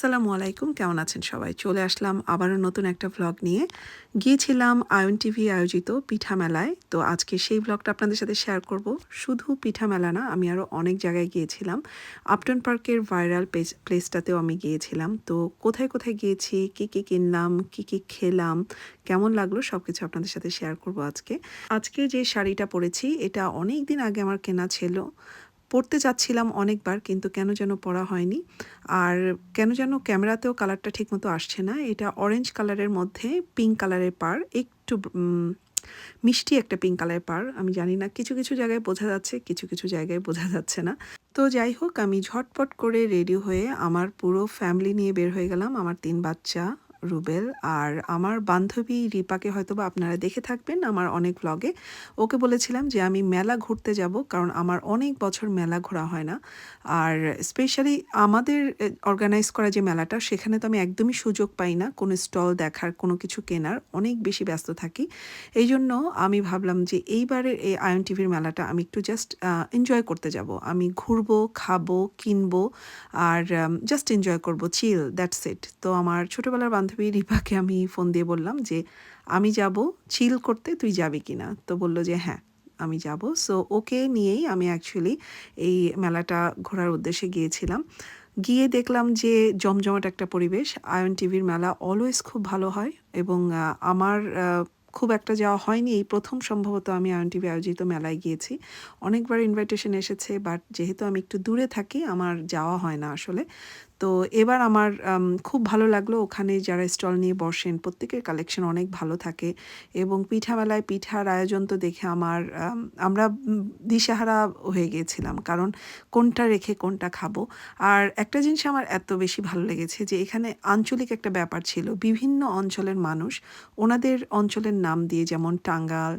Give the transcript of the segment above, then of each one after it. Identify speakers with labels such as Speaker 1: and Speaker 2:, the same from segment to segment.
Speaker 1: আসসালামু আলাইকুম, কেমন আছেন সবাই? চলে আসলাম আবারও নতুন একটা ভ্লগ নিয়ে। গিয়েছিলাম আয়ন টিভি আয়োজিত পিঠা মেলায়। তো আজকে সেই ভ্লগটা আপনাদের সাথে শেয়ার করব। শুধু পিঠা মেলা না, আমি আরও অনেক জায়গায় গিয়েছিলাম। আপটন পার্কের ভাইরাল প্লেসটাতেও আমি গিয়েছিলাম। তো কোথায় কোথায় গিয়েছি, কি কি কিনলাম, কি কি খেলাম, কেমন লাগল সব কিছু আপনাদের সাথে শেয়ার করব আজকে। আজকে যে শাড়িটা পরেছি, এটা অনেক দিন আগে আমার কেনা ছিল। পড়তে চাচ্ছিলাম অনেকবার, কিন্তু কেন যেন পড়া হয়নি। আর কেন যেন ক্যামেরাতেও কালারটা ঠিকমতো আসছে না। এটা অরেঞ্জ কালারের মধ্যে পিঙ্ক কালারের পার একটু মিষ্টি একটা পিঙ্ক কালারের পার আমি জানি না, কিছু কিছু জায়গায় বোঝা যাচ্ছে, কিছু কিছু জায়গায় বোঝা যাচ্ছে না। তো যাই হোক, আমি ঝটপট করে রেডি হয়ে আমার পুরো ফ্যামিলি নিয়ে বের হয়ে গেলাম, আমার তিন বাচ্চা। রুবেল। আর আমার বান্ধবী রিপাকে হয়তো বা আপনারা দেখে থাকবেন আমার অনেক ব্লগে ওকে বলেছিলাম যে আমি মেলা ঘুরতে যাব কারণ আমার অনেক বছর মেলা ঘোরা হয় না। আর স্পেশালি আমাদের অর্গানাইজ করা যে মেলাটা, সেখানে তো আমি একদমই সুযোগ পাই না কোনো স্টল দেখার, কোনো কিছু কেনার। অনেক বেশি ব্যস্ত থাকি। এই জন্য আমি ভাবলাম যে এইবারের এই আয়ন টিভির মেলাটা আমি একটু জাস্ট এনজয় করতে যাব। আমি ঘুরবো, খাব, কিনবো, আর জাস্ট এনজয় করব চিল দ্যাটস ইট তো আমার ছোটোবেলার রিপাকে আমি ফোন দিয়ে বললাম যে, আমি যাব, চিল করতে তুই যাবি কি না তো বলল যে হ্যাঁ আমি যাব। সো ওকে নিয়েই আমি অ্যাকচুয়ালি এই মেলাটা ঘোরার উদ্দেশ্যে গিয়েছিলাম। গিয়ে দেখলাম যে, জমজমাট একটা পরিবেশ। আয়ন টিভির মেলা অলওয়েজ খুব ভালো হয় এবং আমার খুব একটা যাওয়া হয়নি। এই প্রথম সম্ভবত আমি আয়ন টিভি আয়োজিত মেলায় গিয়েছি। অনেকবার ইনভাইটেশন এসেছে বাট যেহেতু আমি একটু দূরে থাকি, আমার যাওয়া হয় না আসলে। তো এবার আমার খুব ভালো লাগল ওখানে যারা স্টল নিয়ে বসেন। প্রত্যেকের কালেকশন অনেক ভালো থাকে এবং পিঠা মেলায় পিঠার আয়োজন তো দেখে আমার আমরা দিশেহারা হয়ে গিয়েছিলাম। কারণ কোনটা রেখে কোনটা খাব। আর একটা জিনিস আমার এত বেশি ভালো লেগেছে যে এখানে আঞ্চলিক একটা ব্যাপার ছিল। বিভিন্ন অঞ্চলের মানুষ ওনাদের অঞ্চলের নাম দিয়ে যেমন টাঙ্গাল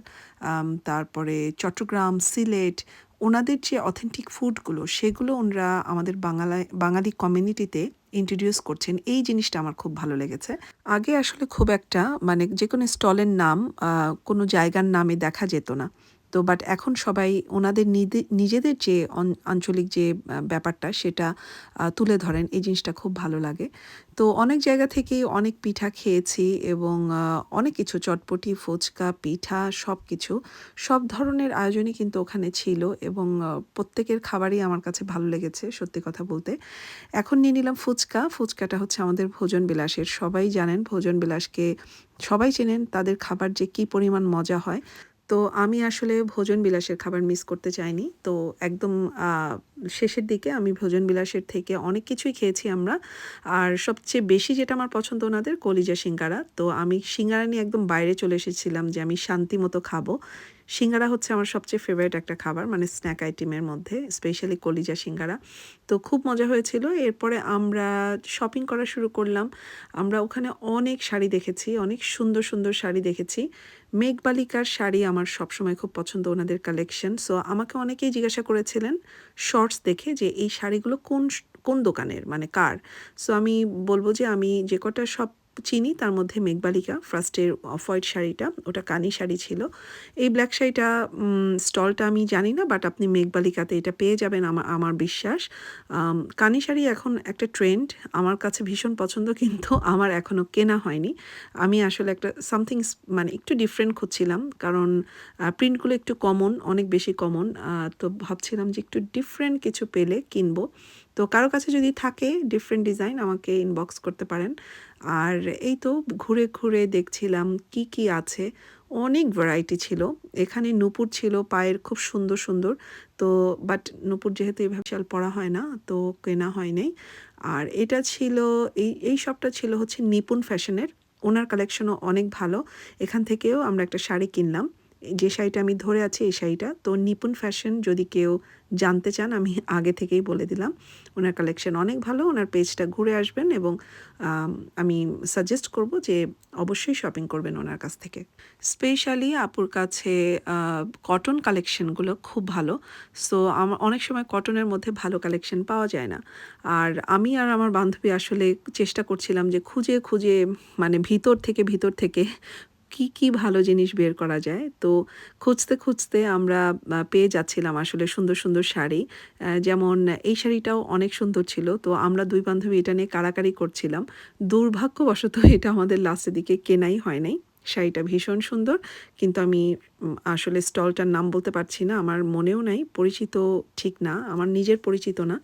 Speaker 1: তারপরে চট্টগ্রাম, সিলেট ওনাদের যে অথেন্টিক ফুডগুলো সেগুলো ওনারা আমাদের বাঙালায়, বাঙালি কমিউনিটিতে ইন্ট্রোডিউস করছেন। এই জিনিসটা আমার খুব ভালো লেগেছে। আগে আসলে খুব একটা মানে যে কোনো স্টলের নাম কোনো জায়গার নামে দেখা যেত না। তো বাট এখন সবাই ওনাদের নিদে- নিজেদের যে আঞ্চলিক যে ব্যাপারটা সেটা তুলে ধরেন। এই জিনিসটা খুব ভালো লাগে। তো অনেক জায়গা থেকেই অনেক পিঠা খেয়েছি এবং অনেক কিছু চটপটি, ফুচকা, পিঠা সব কিছু সব ধরনের আয়োজনই কিন্তু ওখানে ছিল এবং প্রত্যেকের খাবারই আমার কাছে ভালো লেগেছে সত্যি কথা বলতে। এখন নিয়ে নিলাম ফুচকা। ফুচকাটা হচ্ছে আমাদের ভোজন বিলাসের। সবাই জানেন ভোজন বিলাসকে, সবাই চেনেন তাদের খাবার যে কি পরিমাণ মজা হয়। তো আমি আসলে ভোজন বিলাসের খাবার মিস করতে চাইনি। তো একদম শেষের দিকে আমি ভোজন বিলাসের থেকে অনেক কিছুই খেয়েছি আমরা। আর সবচেয়ে বেশি যেটা আমার পছন্দ ওনাদের কলিজা সিঙ্গারা। তো আমি সিঙ্গারা নিয়ে একদম বাইরে চলে এসেছিলাম যে আমি শান্তি মতো খাব। সিঙ্গারা হচ্ছে আমার সবচেয়ে ফেভারিট একটা খাবার মানে স্ন্যাক আইটেমের মধ্যে স্পেশালি কলিজা সিঙ্গারা। তো খুব মজা হয়েছিল। এরপরে আমরা শপিং করা শুরু করলাম। আমরা ওখানে অনেক শাড়ি দেখেছি, অনেক সুন্দর সুন্দর শাড়ি দেখেছি। মেঘবালিকার শাড়ি আমার সবসময় খুব পছন্দ, ওনাদের কালেকশন সো আমাকে অনেকেই জিজ্ঞাসা করেছিলেন শর্টস দেখে যে এই শাড়িগুলো কোন কোন দোকানের মানে কার? সো আমি বলব যে আমি যে কটা সব চিনি, তার মধ্যে মেঘবালিকা ফার্স্টের অফ হোয়াইট শাড়িটা, ওটা কানি শাড়ি ছিল। এই ব্ল্যাক শাড়িটা স্টলটা আমি জানি না বাট আপনি মেঘবালিকাতে এটা পেয়ে যাবেন আমার আমার বিশ্বাস। কানি শাড়ি এখন একটা ট্রেন্ড আমার কাছে ভীষণ পছন্দ, কিন্তু আমার এখনও কেনা হয়নি। আমি আসলে একটা সামথিং মানে একটু ডিফারেন্ট খুঁজছিলাম, কারণ প্রিন্টগুলো একটু কমন অনেক বেশি কমন তো ভাবছিলাম যে একটু ডিফারেন্ট কিছু পেলে কিনবো। তো কারও কাছে যদি থাকে ডিফারেন্ট ডিজাইন আমাকে ইনবক্স করতে পারেন। আর এই তো ঘুরে ঘুরে দেখছিলাম কি কি আছে। অনেক ভ্যারাইটি ছিল। এখানে নুপুর ছিল পায়ের খুব সুন্দর সুন্দর। তো বাট নুপুর যেহেতু এভাবে চাল পরা হয় না, তো কেনা হয় নাই আর এটা ছিল, এই এই সবটা ছিল হচ্ছে নিপুণ ফ্যাশনের ওনার কালেকশনও অনেক ভালো। এখান থেকেও আমরা একটা শাড়ি কিনলাম। যে শাড়িটা আমি ধরে আছি এই শাড়িটা। তো নিপুণ ফ্যাশন যদি কেউ জানতে চান, আমি আগে থেকেই বলে দিলাম। ওনার কালেকশন অনেক ভালো, ওনার পেজটা ঘুরে আসবেন এবং, আমি সাজেস্ট করব যে অবশ্যই শপিং করবেন ওনার কাছ থেকে। স্পেশালি আপুর কাছে কটন কালেকশনগুলো খুব ভালো। সো আমার অনেক সময় কটনের মধ্যে ভালো কালেকশন পাওয়া যায় না। আর আমি আর আমার বান্ধবী আসলে চেষ্টা করছিলাম যে খুঁজে খুঁজে মানে ভিতর থেকে ভিতর থেকে কি কি ভালো জিনিস বের করা যায়? তো খুঁজতে খুঁজতে আমরা পেয়ে যাচ্ছিলাম আসলে সুন্দর সুন্দর শাড়ি। যেমন এই শাড়িটাও অনেক সুন্দর ছিল। তো আমরা দুই বান্ধবী এটা নিয়ে কাড়াকাড়ি করছিলাম। দুর্ভাগ্যবশত এটা আমাদের লাস্টের দিকে কেনাই হয় নাই। শাড়িটা ভীষণ সুন্দর। কিন্তু আমি আসলে স্টলটার নাম বলতে পারছি না, আমার মনেও নাই, পরিচিত ঠিক না, আমার নিজের পরিচিত না।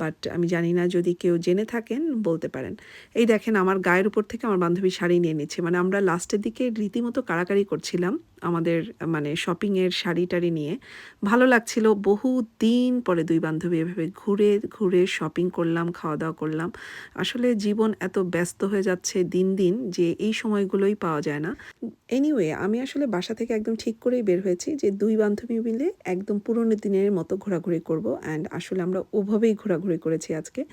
Speaker 1: বাট আমি জানি না যদি কেউ জেনে থাকেন, বলতে পারেন। এই দেখেন, আমার গায়ের উপর থেকে আমার বান্ধবী শাড়ি নিয়ে নিচ্ছে। মানে আমরা লাস্টের দিকে রীতিমতো কাড়াকাড়ি করছিলাম। আমাদের মানে শপিংয়ের শাড়ি টাড়ি নিয়ে। ভালো লাগছিল, বহু দিন পরে দুই বান্ধবী এভাবে ঘুরে ঘুরে শপিং করলাম খাওয়া দাওয়া করলাম। আসলে জীবন এত ব্যস্ত হয়ে যাচ্ছে দিন দিন যে এই সময়গুলোই পাওয়া যায় না। এনিওয়ে আমি আসলে বাসা থেকে একদম ঠিক করেই বের হয়েছি যে দুই বান্ধবী মিলে একদম পুরনো দিনের মতো ঘোরাঘুরি করব অ্যান্ড আসলে আমরা ওভাবেই ঘোরাঘুরি করেছি আজকে।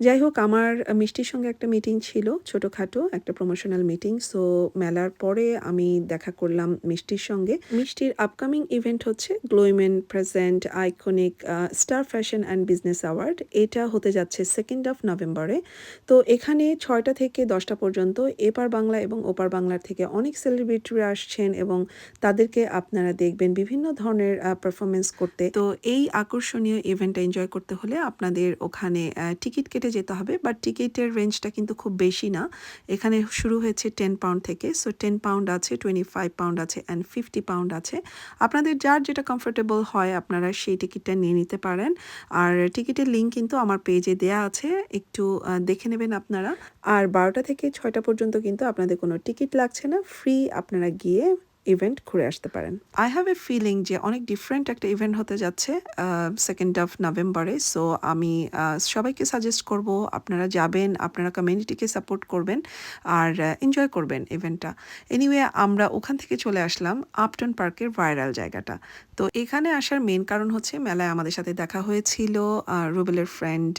Speaker 1: যাই হোক, আমার মিষ্টির সঙ্গে একটা মিটিং ছিল, ছোটোখাটো একটা প্রমোশনাল মিটিং সো মেলার পরে আমি দেখা করলাম মিষ্টির সঙ্গে। মিষ্টির আপকামিং ইভেন্ট হচ্ছে গ্লোইমেন present iconic star fashion and business award এটা হতে যাচ্ছে সেকেন্ড অফ নভেম্বরে তো এখানে ছয়টা থেকে দশটা পর্যন্ত এপার বাংলা এবং ওপার বাংলার থেকে অনেক সেলিব্রিটিরা আসছেন এবং তাদেরকে আপনারা দেখবেন বিভিন্ন ধরনের পারফরমেন্স করতে। তো এই আকর্ষণীয় ইভেন্টটা এনজয় করতে হলে আপনাদের ওখানে টিকিট কেটে যেতে হবে। বাট টিকিটের রেঞ্জটা কিন্তু খুব বেশি না। এখানে শুরু হয়েছে টেন পাউন্ড থেকে। সো টেন পাউন্ড আছে টোয়েন্টি ফাইভ পাউন্ড আছে অ্যান্ড ফিফটি পাউন্ড আছে। আপনাদের যার যেটা কমফোর্টেবল হয় আপনারা সেই টিকিটটা নিয়ে নিতে পারেন। আর টিকিটের লিঙ্ক কিন্তু আমার পেজে দেয়া আছে। একটু দেখে নেবেন আপনারা। আর বারোটা থেকে ছয়টা পর্যন্ত কিন্তু আপনাদের কোনো টিকিট লাগছে না। ফ্রি আপনারা গিয়ে ইভেন্ট ঘুরে আসতে পারেন। আই হ্যাভ এ ফিলিং যে অনেক ডিফারেন্ট একটা ইভেন্ট হতে যাচ্ছে সেকেন্ড অফ নভেম্বরে সো আমি সবাইকে সাজেস্ট করব, আপনারা যাবেন, আপনারা কমিউনিটিকে সাপোর্ট করবেন আর এনজয় করবেন ইভেন্টটা এনিওয়ে আমরা ওখান থেকে চলে আসলাম আপটন পার্কের ভাইরাল জায়গাটা। তো এখানে আসার মেন কারণ হচ্ছে মেলায় আমাদের সাথে দেখা হয়েছিল রুবেলের ফ্রেন্ড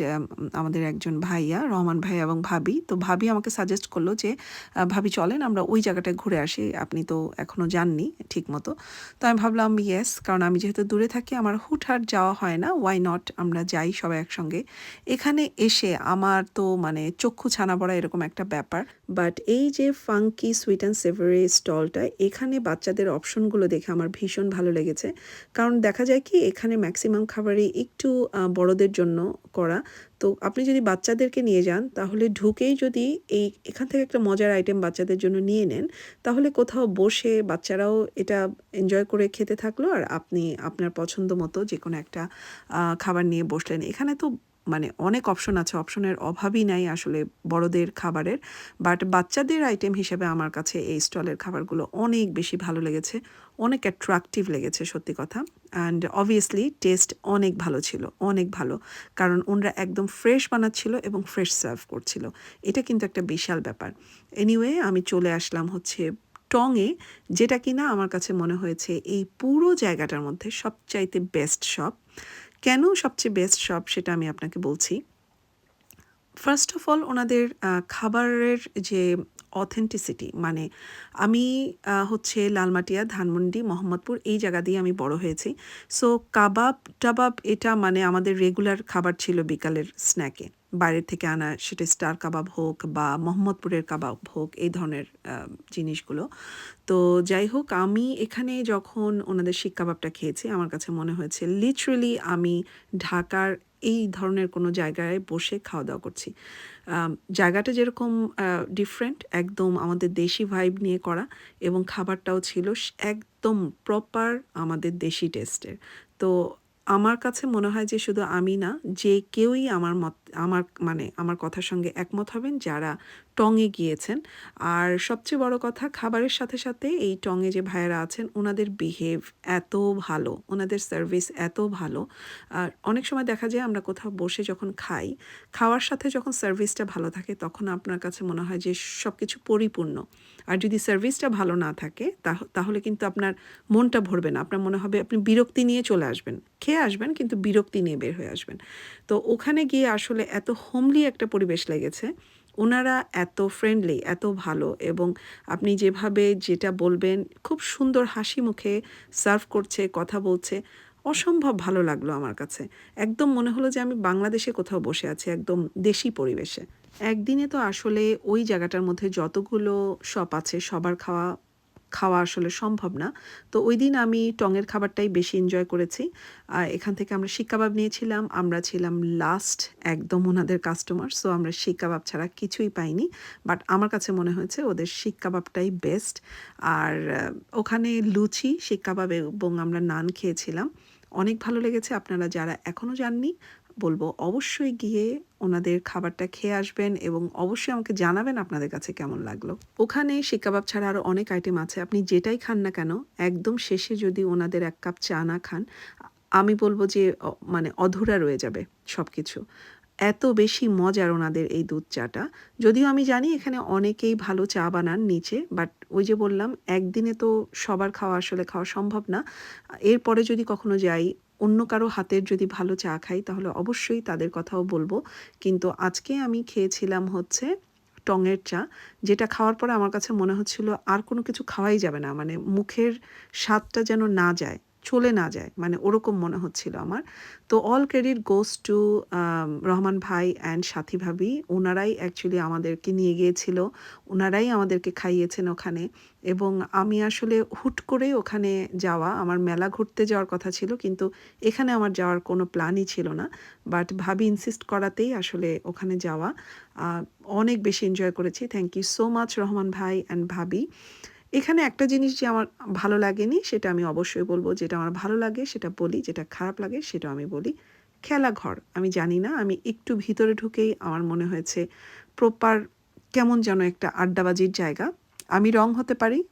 Speaker 1: আমাদের একজন ভাইয়া, রহমান ভাই এবং ভাবি। তো ভাবি আমাকে সাজেস্ট করল যে ভাবি চলেন, আমরা ওই জায়গাটায় ঘুরে আসি। আপনি তো এখনও যাননি ঠিক মতো তো আমি ভাবলাম ইয়েস কারণ আমি যেহেতু দূরে থাকি, আমার হুটহাট যাওয়া হয় না। ওয়াই নট আমরা যাই সবাই একসঙ্গে। এখানে এসে আমার তো মানে চক্ষু ছানা পড়া এরকম একটা ব্যাপার। বাট এই যে ফাঙ্কি সুইট অ্যান্ড সেভারি স্টলটা এখানে বাচ্চাদের অপশনগুলো দেখে আমার ভীষণ ভালো লেগেছে। কারণ দেখা যায় কি, এখানে ম্যাক্সিমাম খাবারই একটু বড়দের জন্য করা। তো আপনি যদি বাচ্চাদেরকে নিয়ে যান, তাহলে ঢুকেই যদি এই এখান থেকে একটা মজার আইটেম বাচ্চাদের জন্য নিয়ে নেন, তাহলে কোথাও বসে বাচ্চারাও এটা এনজয় করে খেতে থাকল আর আপনি আপনার পছন্দ মতো যে কোনো একটা খাবার নিয়ে বসলেন। এখানে তো মানে অনেক অপশন আছে অপশনের অভাবই নাই আসলে বড়দের খাবারের বাট বাচ্চাদের আইটেম হিসেবে আমার কাছে এই স্টলের খাবারগুলো অনেক বেশি ভালো লেগেছে, অনেক অ্যাট্রাকটিভ লেগেছে সত্যি কথা। অ্যান্ড অবভিয়াসলি টেস্ট অনেক ভালো ছিল, অনেক ভালো। কারণ ওনরা একদম ফ্রেশ বানাচ্ছিল এবং ফ্রেশ সার্ভ করছিল। এটা কিন্তু একটা বিশাল ব্যাপার। এনিওয়ে আমি চলে আসলাম হচ্ছে টংয়ে যেটা কিনা আমার কাছে মনে হয়েছে এই পুরো জায়গাটার মধ্যে সবচাইতে বেস্ট শপ কেন সবচেয়ে বেস্ট শপ সেটা আমি আপনাকে বলছি? ফার্স্ট অফ অল ওনাদের খাবারের যে অথেন্টিসিটি মানে আমি হচ্ছে লালমাটিয়া, ধানমন্ডি, মোহাম্মদপুর, এই জায়গা দিয়ে আমি বড় হয়েছি। সো কাবাব, টাবাব, এটা মানে আমাদের রেগুলার খাবার ছিল বিকালের স্ন্যাকে বাইরের থেকে আনা সেটা স্টার কাবাব হোক বা মোহাম্মদপুরের কাবাব হোক, এই ধরনের জিনিসগুলো। তো যাই হোক, আমি এখানে যখন ওনাদের শিক কাবাবটা খেয়েছি, আমার কাছে মনে হয়েছে লিটারেলি আমি ঢাকার এই ধরনের কোনো জায়গায় বসে খাওয়া দাওয়া করছি। জায়গাটা যেরকম ডিফারেন্ট একদম আমাদের দেশি ভাইব নিয়ে করা এবং খাবারটাও ছিল একদম প্রপার আমাদের দেশি টেস্টের তো আমার কাছে মনে হয় যে শুধু আমি না, যে কেউই আমার মত, আমার মানে আমার কথার সঙ্গে একমত হবেন যারা টঙে গিয়েছেন। আর সবচেয়ে বড় কথা, খাবারের সাথে সাথে এই টঙে যে ভাইয়েরা আছেন, ওনাদের বিহেভ এত ভালো, ওনাদের সার্ভিস এত ভালো। আর অনেক সময় দেখা যায় আমরা কোথাও বসে যখন খাই, খাওয়ার সাথে যখন সার্ভিসটা ভালো থাকে, তখন আপনার কাছে মনে হয় যে সব কিছু পরিপূর্ণ। আর যদি সার্ভিসটা ভালো না থাকে, তাহ- তাহলে কিন্তু আপনার মনটা ভরবে না। আপনার মনে হবে আপনি বিরক্তি নিয়ে চলে আসবেন। খেয়ে আসবেন, কিন্তু বিরক্তি নিয়ে বের হয়ে আসবেন। তো ওখানে গিয়ে আসলে এত হোমলি একটা পরিবেশ লেগেছে ওনারা এত ফ্রেন্ডলি এত ভালো এবং আপনি যেভাবে যেটা বলবেন, খুব সুন্দর হাসি মুখে সার্ভ করছে, কথা বলছে। অসম্ভব ভালো লাগল আমার কাছে। একদম মনে হলো যে আমি বাংলাদেশে কোথাও বসে আছি, একদম দেশি পরিবেশে। একদিনে তো আসলে ওই জায়গাটার মধ্যে যতগুলো শপ আছে, সবার খাওয়া খাওয়া আসলে সম্ভব না। তো ওই দিন আমি টঙের খাবারটাই বেশি এনজয় করেছি। আর এখান থেকে আমরা শিক কাবাব নিয়েছিলাম। আমরা ছিলাম লাস্ট একদম ওনাদের কাস্টমার সো আমরা শিক কাবাব ছাড়া কিছুই পাইনি। বাট আমার কাছে মনে হয়েছে ওদের শিক কাবাবটাই বেস্ট আর ওখানে লুচি, শিক কাবাব এবং আমরা নান খেয়েছিলাম। অনেক ভালো লেগেছে। আপনারা যারা এখনও যাননি বলব, অবশ্যই গিয়ে ওনাদের খাবারটা খেয়ে আসবেন এবং অবশ্যই আমাকে জানাবেন আপনাদের কাছে কেমন লাগল। ওখানে শিক কাবাব ছাড়া আরও অনেক আইটেম আছে, আপনি যেটাই খান না কেন, একদম শেষে যদি ওনাদের এক কাপ চা না খান, আমি বলব যে মানে অধুরা রয়ে যাবে সব কিছু এত বেশি মজার ওনাদের এই দুধ চাটা। যদিও আমি জানি এখানে অনেকেই ভালো চা বানান নিচে বাট ওই যে বললাম, একদিনে তো সবার খাওয়া আসলে খাওয়া সম্ভব না। এরপরে যদি কখনো যাই অন্য কারও হাতের যদি ভালো চা খাই, তাহলে অবশ্যই তাদের কথাও বলব। কিন্তু আজকে আমি খেয়েছিলাম হচ্ছে টঙের চা, যেটা খাওয়ার পরে আমার কাছে মনে হচ্ছিল আর কোনো কিছু খাওয়াই যাবে না। মানে মুখের স্বাদটা যেন না যায়। চলে না যায় মানে ওরকম মনে হচ্ছিল আমার। তো all credit goes to Rahman ভাই অ্যান্ড সাথী ভাবি। ওনারাই অ্যাকচুয়ালি আমাদেরকে নিয়ে গিয়েছিল, ওনারাই আমাদেরকে খাইয়েছেন ওখানে। এবং আমি আসলে হুট করেই ওখানে যাওয়া, আমার মেলা ঘুরতে যাওয়ার কথা ছিল, কিন্তু এখানে আমার যাওয়ার কোনো প্ল্যানই ছিল না। বাট ভাবি ইনসিস্ট করাতেই আসলে ওখানে যাওয়া। অনেক বেশি এনজয় করেছি। Thank you so much Rahman ভাই অ্যান্ড ভাবি। এখানে একটা জিনিস যে আমার ভালো লাগেনি, সেটা আমি অবশ্যই বলব। যেটা আমার ভালো লাগে, সেটা বলি। যেটা খারাপ লাগে সেটা আমি বলি। খেলাঘর আমি জানি না, আমি একটু ভিতরে ঢুকেই আমার মনে হয়েছে প্রপার কেমন যেন একটা আড্ডাবাজির জায়গা। আমি রং হতে পারি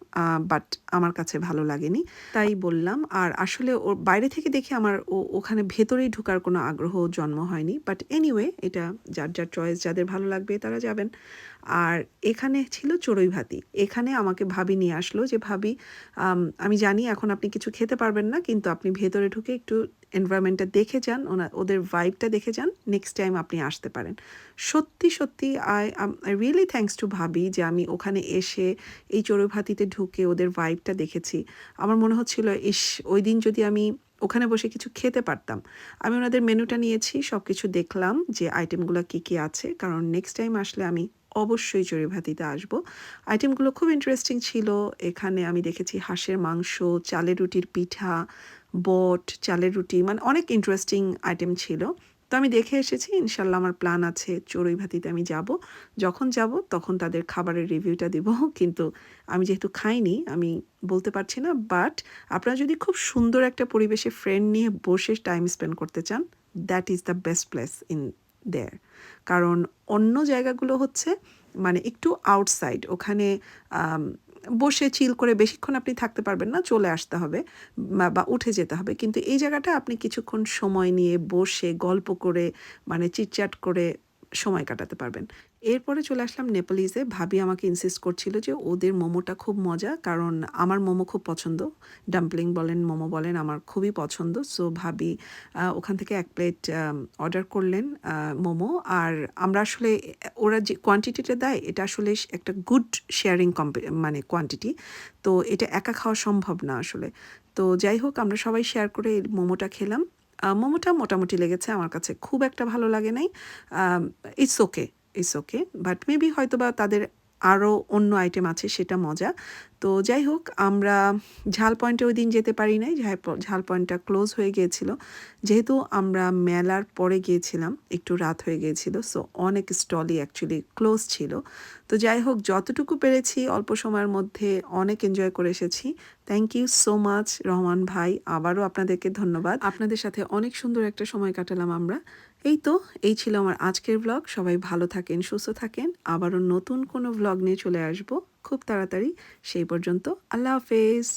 Speaker 1: বাট আমার কাছে ভালো লাগেনি। তাই বললাম, আর আসলে ওর বাইরে থেকে দেখে আমার ও- ওখানে ভেতরেই ঢুকার কোনো আগ্রহ জন্ম হয়নি। বাট এনিওয়ে এটা যার যার চয়েস যাদের ভালো লাগবে তারা যাবেন। আর এখানে ছিল চড়ুই ভাতি। এখানে আমাকে ভাবি নিয়ে আসলো যে, ভাবি, আমি জানি এখন আপনি কিছু খেতে পারবেন না, কিন্তু আপনি ভেতরে ঢুকে একটু এনভায়রনমেন্টটা দেখে যান, ওনা, ওদের ভাইবটা দেখে যান নেক্সট টাইম আপনি আসতে পারেন। সত্যি সত্যি I I really thanks to ভাবি যে, আমি ওখানে এসে এই চড়ুই ভাতিতে ঢুকে ওদের ভাইবটা দেখেছি। আমার মনে হচ্ছিল, ইস, ওই দিন যদি আমি ওখানে বসে কিছু খেতে পারতাম। আমি ওনাদের মেনুটা নিয়েছি সব কিছু দেখলাম যে আইটেমগুলো কী কী আছে, কারণ নেক্সট টাইম আসলে আমি অবশ্যই চড়ুইভাতিতে আসব। আইটেমগুলো খুব ইন্টারেস্টিং ছিল। এখানে আমি দেখেছি হাঁসের মাংস, চালের রুটির পিঠা, বট, চালের রুটি মানে অনেক ইন্টারেস্টিং আইটেম ছিল। তো আমি দেখে এসেছি, ইনশাল্লাহ আমার প্ল্যান আছে চড়ুইভাতিতে আমি যাব। যখন যাব, তখন তাদের খাবারের রিভিউটা দিব। কিন্তু আমি যেহেতু খাইনি, আমি বলতে পারছি না বাট আপনারা যদি খুব সুন্দর একটা পরিবেশে ফ্রেন্ড নিয়ে বসে টাইম স্পেন্ড করতে চান that is the best place in there কারণ অন্য জায়গাগুলো হচ্ছে মানে একটু আউটসাইড ওখানে বসে চিল করে বেশিক্ষণ আপনি থাকতে পারবেন না, চলে আসতে হবে, বা- উঠে যেতে হবে। কিন্তু এই জায়গাটা আপনি কিছুক্ষণ সময় নিয়ে বসে গল্প করে মানে চিটচাট করে সময় কাটাতে পারবেন। এরপরে চলে আসলাম নেপালিজে ভাবি আমাকে ইনসিস্ট করছিল যে ওদের মোমোটা খুব মজা, কারণ আমার মোমো খুব পছন্দ। ডাম্পলিং বলেন, মোমো বলেন, আমার খুবই পছন্দ। সো ভাবি ওখান থেকে এক প্লেট অর্ডার করলেন মোমো। আর আমরা আসলে, ওরা যে কোয়ান্টিটিটা দেয়, এটা আসলে একটা গুড শেয়ারিং মানে কোয়ান্টিটি তো এটা একা খাওয়া সম্ভব না আসলে। তো যাই হোক, আমরা সবাই শেয়ার করে মোমোটা খেলাম। মোমোটা মোটামুটি লেগেছে আমার কাছে। খুব একটা ভালো লাগে নাই। It's okay it's okay but maybe হয়তো বা তাদের আরও অন্য আইটেম আছে, সেটা মজা। তো যাই হোক, আমরা ঝাল পয়েন্টে ওই দিন যেতে পারি নাই, ঝাল পয়েন্টটা ক্লোজ হয়ে গিয়েছিল। যেহেতু আমরা মেলার পরে গিয়েছিলাম, একটু রাত হয়ে গিয়েছিল সো অনেক স্টলই অ্যাকচুয়ালি ক্লোজ ছিল। তো যাই হোক, যতটুকু পেরেছি, অল্প সময়ের মধ্যে অনেক এনজয় করে এসেছি। Thank you so much Rahman ভাই। আবারও আপনাদেরকে ধন্যবাদ। আপনাদের সাথে অনেক সুন্দর একটা সময় কাটালাম আমরা। এই তো, এই ছিল আমার আজকের ব্লগ সবাই ভালো থাকেন, সুস্থ থাকেন। আবারও নতুন কোনো ব্লগ নিয়ে চলে আসব। খুব তাড়াতাড়ি। সেই পর্যন্ত আল্লাহ হাফেজ।